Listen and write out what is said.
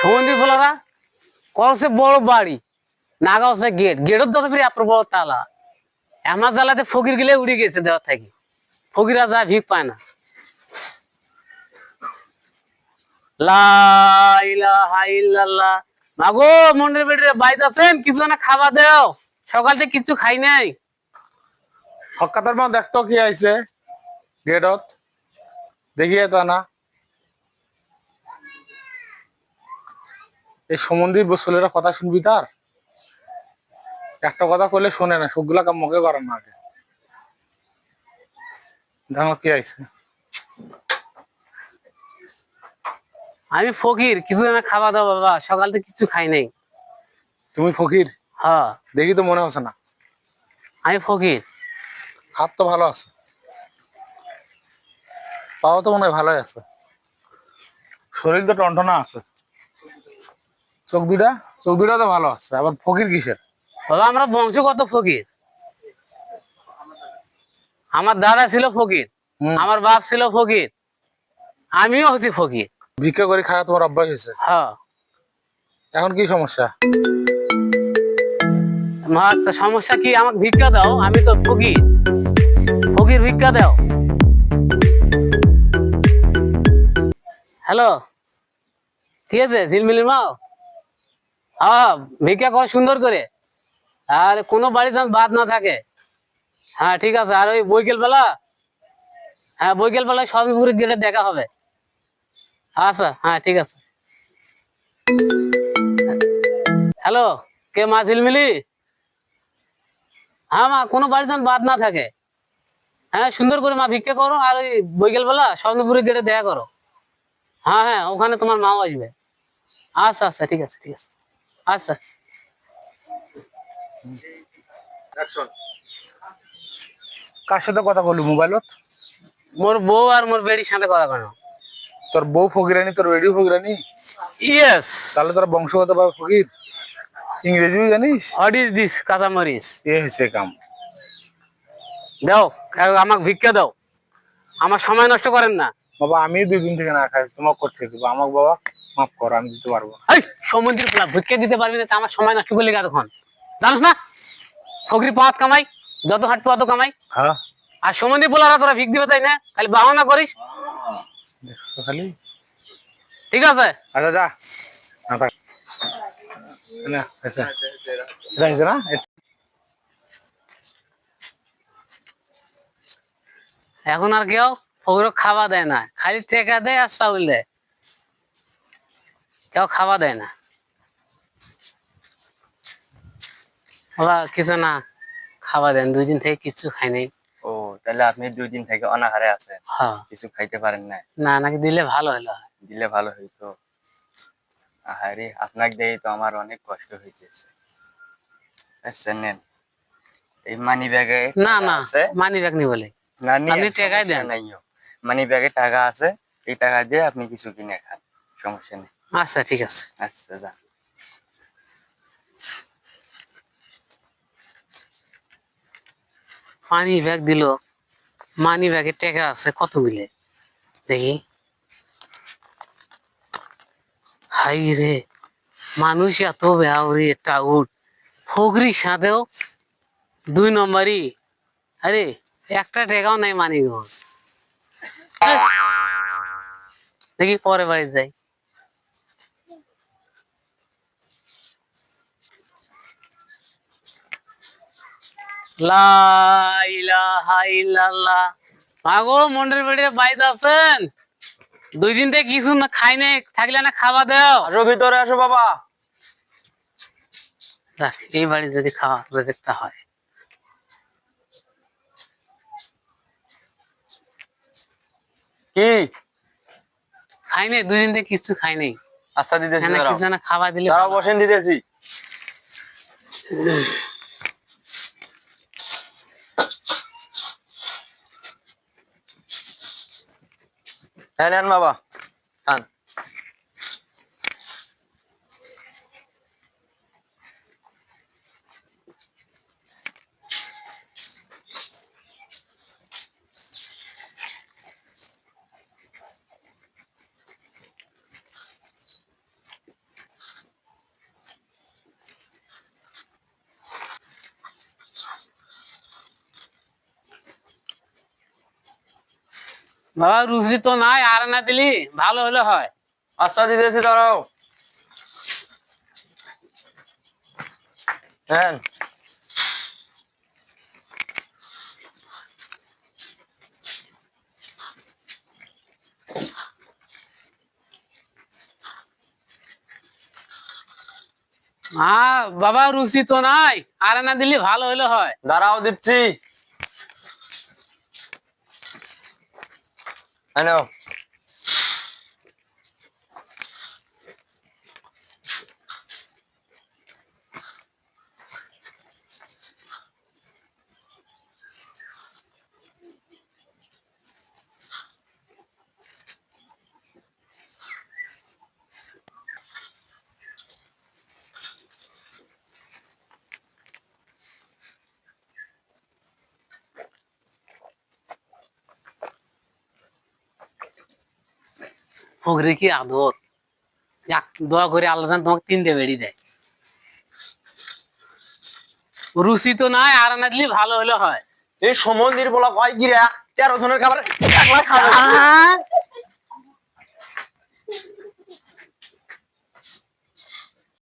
সমন্দির ফলারা করছে বড় বাড়ি, নাগা হচ্ছে গেট, গেটের তো ফিরে এত বড় তালা। আমার জ্বালাতে ফকির গিলে উড়ে গেছে দেওয়ার থেকে। ফকিরা যা ভিক পায় না। মাগো মন্দির বেটে বাইতে আছেন? কিছু না খাওয়া দেও। সকাল কিছু খাই নাই। হকাতার মা দেখতো কি আইছে? গেটত। দেখিয়ে তো না। এই সমন্দির ছেলেরা কথা শুনবি তার? একটা কথা কইলে শোনে না সবগুলা কাম মুখে করেন না আগে। দেখো কি আইছে। আমি ফকির কিছু না খাওয়া দাও বাবা সকাল থেকে কিছু খাই নাই। তুমি ফকির? হ্যাঁ। দেখি তো মনে হচ্ছে না। আমি ফকির। হাত তো ভালো আছে। পাও তো মনে হয় ভালোই আছে। শরীর তো টনটনা আছে। চোখ দুটা চোখ দুটা তো ভালো আছে। আবার ফকির কিসের? বাবা আমরা বংশগত ফকির? আমার দাদা ছিল ফকির আমার বাপ ছিল ফকির আমিও হচ্ছি ফকির। ভিক্ষা করে খাওয়া তোমার অভ্যাস হয়েছে? হ্যাঁ। এখন কি সমস্যা? আচ্ছা, সমস্যা কি? আমাকে ভিক্ষা দাও আমি তো ফকির। ফকির ভিক্ষা দাও। হ্যালো? ঠিক আছে ঝিলমিলির মাও? হ্যাঁ ভিক্ষা করো সুন্দর করে। আর কোনো বাড়ি যেন বাদ না থাকে। হ্যাঁ ঠিক আছে। আর ওই বৈকেল বেলা হ্যাঁ বৈকেল বেলায় সবিপুরে গেলে দেখা হবে। আচ্ছা হ্যাঁ ঠিক আছে। হ্যালো, কে মা ঝিলমিলি? হ্যাঁ মা, কোনো বাড়ি যেন বাদ না থাকে। হ্যাঁ সুন্দর করে মা ভিক্ষা করো, আর ওই বৈকাল বেলা স্বর্ণপুরে গেটে দেখা করো। হ্যাঁ হ্যাঁ ওখানে তোমার মাও আসবে। আচ্ছা আচ্ছা ঠিক আছে ঠিক আছে। আচ্ছা। কার সাথে কথা বললি মোবাইলত মোর বউ আর মোর বেড়ির সাথে কথা কেন তোর বউ ফকিরানি তোর ফকিরানি? ইয়েস তাহলে তোর বংশগত ভাবে ফকির ইংরেজিও জানিস? হোয়াট ইজ দিস কাঁচামরিচ। এ হয়েছে কাম। দাও আমাকে ভিক্ষা দাও। আমার সময় নষ্ট করেন না। বাবা আমি দুই দিন থেকে না খাইছি তোমাকে করতে দেবো। আমাকে বাবা মাফ করো আমি দিতে পারব না। এই সমুদ্রের পোলা ভিক্ষা দিতে পারবি না তা আমার সময় নষ্ট করলি এতক্ষণ জানিস না? ফকরি পাঁচ কামাই যত হাঁটবো অত কামাই। হ্যাঁ। আর সমুদ্র পোলারা তোরা ভিক দিবে তাই না? খালি বাহানা করিস। দেখছ খালি? ঠিক আছে? আচ্ছা যা। না থাক। না আচ্ছা। না? এখন আর কেউ ফকরক খাওয়া দেয় না। খালি টেকা দেয় আর চাউল দেয়। কেউ খাওয়া দেয় না। বাবা কিছু না খাওয়া দেন দুই দিন থেকে কিছু খাই নাই। ও তাহলে আপনি দুই দিন থেকে অনাহারে আছেন হ্যাঁ। কিছু খাইতে পারেন না না নাকি দিলে ভালো হলো। দিলে ভালো হইতো। আহারে আপনাকে দিয়ে তো আমার অনেক কষ্ট হইতেছে। আচ্ছা নেন। এই মানি ব্যাগে না না আছে? মানি ব্যাগ নি বলে। না নিয়ে আপনি টাকাই দেন। মানি ব্যাগে টাকা আছে এই টাকা দিয়ে আপনি কিছু কিনে খান। সমস্যা নেই। আচ্ছা ঠিক আছে। আচ্ছা যা। মানি ব্যাগ দিল। মানি ব্যাগে টাকা আছে কতগুলো দেখি। হাই রে মানুষ এত ব্যাউরি টাউট ফগরি সাথেও দুই নম্বরই। আরে একটা টাকাও নাই মানি গো। দেখি পরে বাড়ি যাই। মন্ডের বেড়ে বাইতে আছেন দুই দিন থেকে কিছু না খাই নাই থাকলে না খাওয়া দাও। আসো ভিতরে আসো বাবা। এই বাড়ি যদি খাওয়া রেজেক্টটা হয়। কি? খাই নাই দুই দিন থেকে কিছু খাই নাই। আচ্ছা দিতেছি কিছু না খাওয়া দিলে বসেন দিতেছি। হ্যাঁ নেন বাবা। খান। বাবা রুচি তো নাই আর না দিলি ভালো হলে হয়। আচ্ছা দিতেছি দাঁড়াও। হ্যাঁ বাবা রুচি তো নাই আর না দিলি ভালো হলে হয়। দাঁড়াও দিচ্ছি। হ্যালো ফকরে কি আদর? যাক দোয়া করে আল্লাহ তোমাকে তিনটে বেড়ি দেয়। রুচি তো নাই আর না দিলে ভালো হলে হয়। এই সমন্দির বলা কয় গিরা? তেরো জনের খাবার একলা খাবে। আহ!